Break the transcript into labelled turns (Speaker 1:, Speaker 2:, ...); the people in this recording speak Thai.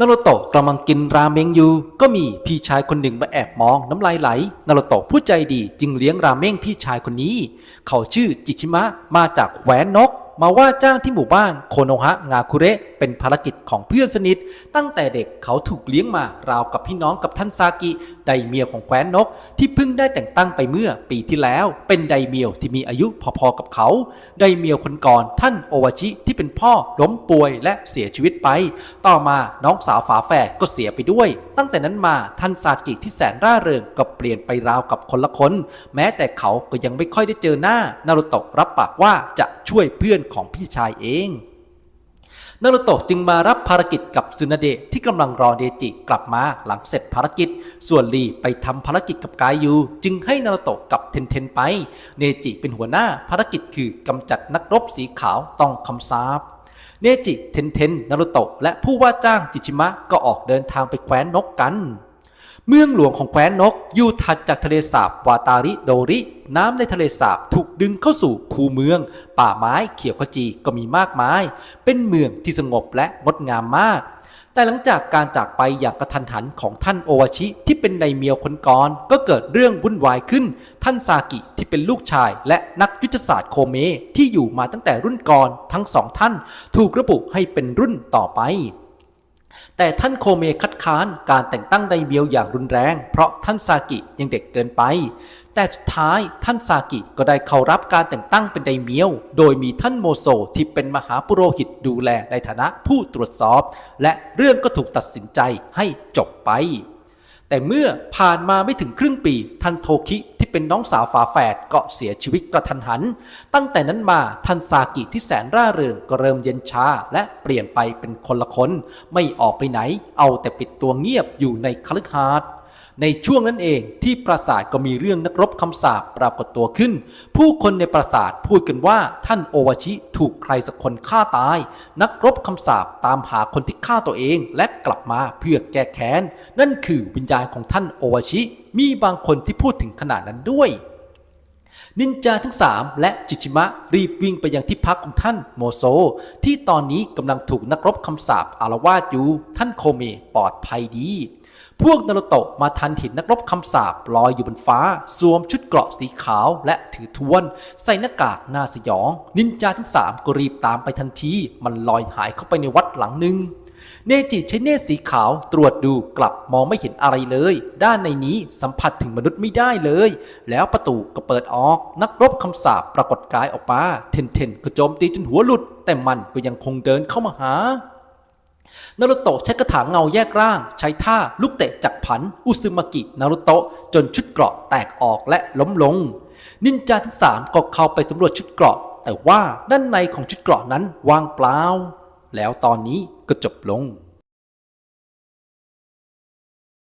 Speaker 1: นารุโตะกำลังกินราเมงอยู่ ก็มีพี่ชายคนหนึ่งมาแอบมองน้ำลายไหลนารุโตะผู้ใจดีจึงเลี้ยงราเมงพี่ชายคนนี้ เขาชื่อจิชิมะมาจากแขวนนก มาว่าจ้างที่หมู่บ้านโคโนฮะงาคุเระเป็นภารกิจของเพื่อนสนิท ตั้งแต่เด็กเขาถูกเลี้ยงมาราวกับพี่น้องกับท่านซากิไดเมียวของแคว้นนก ที่เพิ่งได้แต่งตั้งไปเมื่อปีที่แล้ว เป็นไดเมียวที่มีอายุพอๆกับเขาไดเมียวคนก่อนท่านโอวาชิที่เป็นพ่อล้มป่วยและเสียชีวิตไป ต่อมาน้องสาวฝาแฝดก็เสียไปด้วย ตั้งแต่นั้นมาท่านซากิที่แสนร่าเริงก็เปลี่ยนไปราวกับคนละคน แม้แต่เขาก็ยังไม่ค่อยได้เจอหน้านารุโตะรับปากว่าจะ ช่วยเพื่อนของพี่ชายเองนารุโตะจึงมารับภารกิจกับซึนาเดะที่กำลังรอเดจิกลับมาหลังเสร็จภารกิจ ส่วนลีไปทำภารกิจกับกายยูจึงให้นารุโตะกับเทนเทนไป เนจิเป็นหัวหน้าภารกิจคือกำจัดนักรบสีขาวต้องคำสาปเนจิ เทนเทน นารุโตะ และผู้ว่าจ้างจิชิมะก็ออกเดินทางไปแคว้นนกกัน เมืองหลวงของแคว้นนกอยู่ถัดจากทะเลสาบวาตาริโดริ น้ำในทะเลสาบถูกดึงเข้าสู่คูเมือง ป่าไม้เขียวขจีก็มีมากมาย เป็นเมืองที่สงบและงดงามมาก แต่หลังจากการจากไปอย่างกระทันหันของท่านโอวาชิที่เป็นในเมียวคนก่อนก็เกิดเรื่องวุ่นวายขึ้น ท่านซากิที่เป็นลูกชาย และนักยุทธศาสตร์โคเมที่อยู่มาตั้งแต่รุ่นก่อนทั้งสองท่าน ถูกระบุให้เป็นรุ่นต่อไป แต่ท่านโคเมคัดค้านการแต่งตั้งไดเมียวอย่างรุนแรง เพราะท่านซากิยังเด็กเกินไป แต่สุดท้ายท่านซากิก็ได้เข้ารับการแต่งตั้งเป็นไดเมียว โดยมีท่านโมโซที่เป็นมหาปุโรหิตดูแลในฐานะผู้ตรวจสอบ และเรื่องก็ถูกตัดสินใจให้จบไป แต่เมื่อผ่านมาไม่ถึงครึ่งปีท่านโทคิ ที่เป็นน้องสาวฝาแฝดก็เสียชีวิตกระทันหัน ตั้งแต่นั้นมาทันซากิที่แสนร่าเริงก็เริ่มเย็นชาและเปลี่ยนไปเป็นคนละคน ไม่ออกไปไหน เอาแต่ปิดตัวเงียบอยู่ในคฤหาสน์ ในช่วงนั้นเองที่ปราสาทก็มีเรื่องนักรบคำสาปปรากฏตัวขึ้น ผู้คนในปราสาทพูดกันว่าท่านโอวาชิถูกใครสักคนฆ่าตาย นักรบคำสาปตามหาคนที่ฆ่าตัวเอง และกลับมาเพื่อแก้แค้น นั่นคือวิญญาณของท่านโอวาชิ มีบางคนที่พูดถึงขนาดนั้นด้วยนินจาทั้ง 3 และจิชิมะรีบวิ่งไปยังที่พักของท่านโมโซ ที่ตอนนี้กำลังถูกนักรบคำสาปอารวาสอยู่ท่านโคเมปลอดภัยดี พวกนารุโตะมาทันเห็นนักรบคำสาปลอยอยู่บนฟ้า สวมชุดเกราะสีขาวและถือทวน ใส่หน้ากากหน้าสยอง นินจาทั้ง3ก็รีบตามไปทันที มันลอยหายเข้าไปในวัดหลังหนึ่งเนจิใช้เนตสีขาวตรวจดูกลับมองไม่เห็นอะไรเลย ด้านในนี้สัมผัสถึงมนุษย์ไม่ได้เลย แล้วประตูก็เปิดออก นักรบคำสาปปรากฏกายออกมา เทนเทนก็โจมตีจนหัวหลุด แต่มันก็ยังคงเดินเข้ามาหา นารุโตะใช้กระถางเงาแยกร่าง ใช้ท่าลูกเตะจักรผัน อุซึมากินารุโตะจนชุดเกราะแตกออกและล้มลง นินจาทั้งสามก็เข้าไปสำรวจชุดเกราะ แต่ว่าด้านในของชุดเกราะนั้นว่างเปล่า แล้วตอนนี้ก็จบลง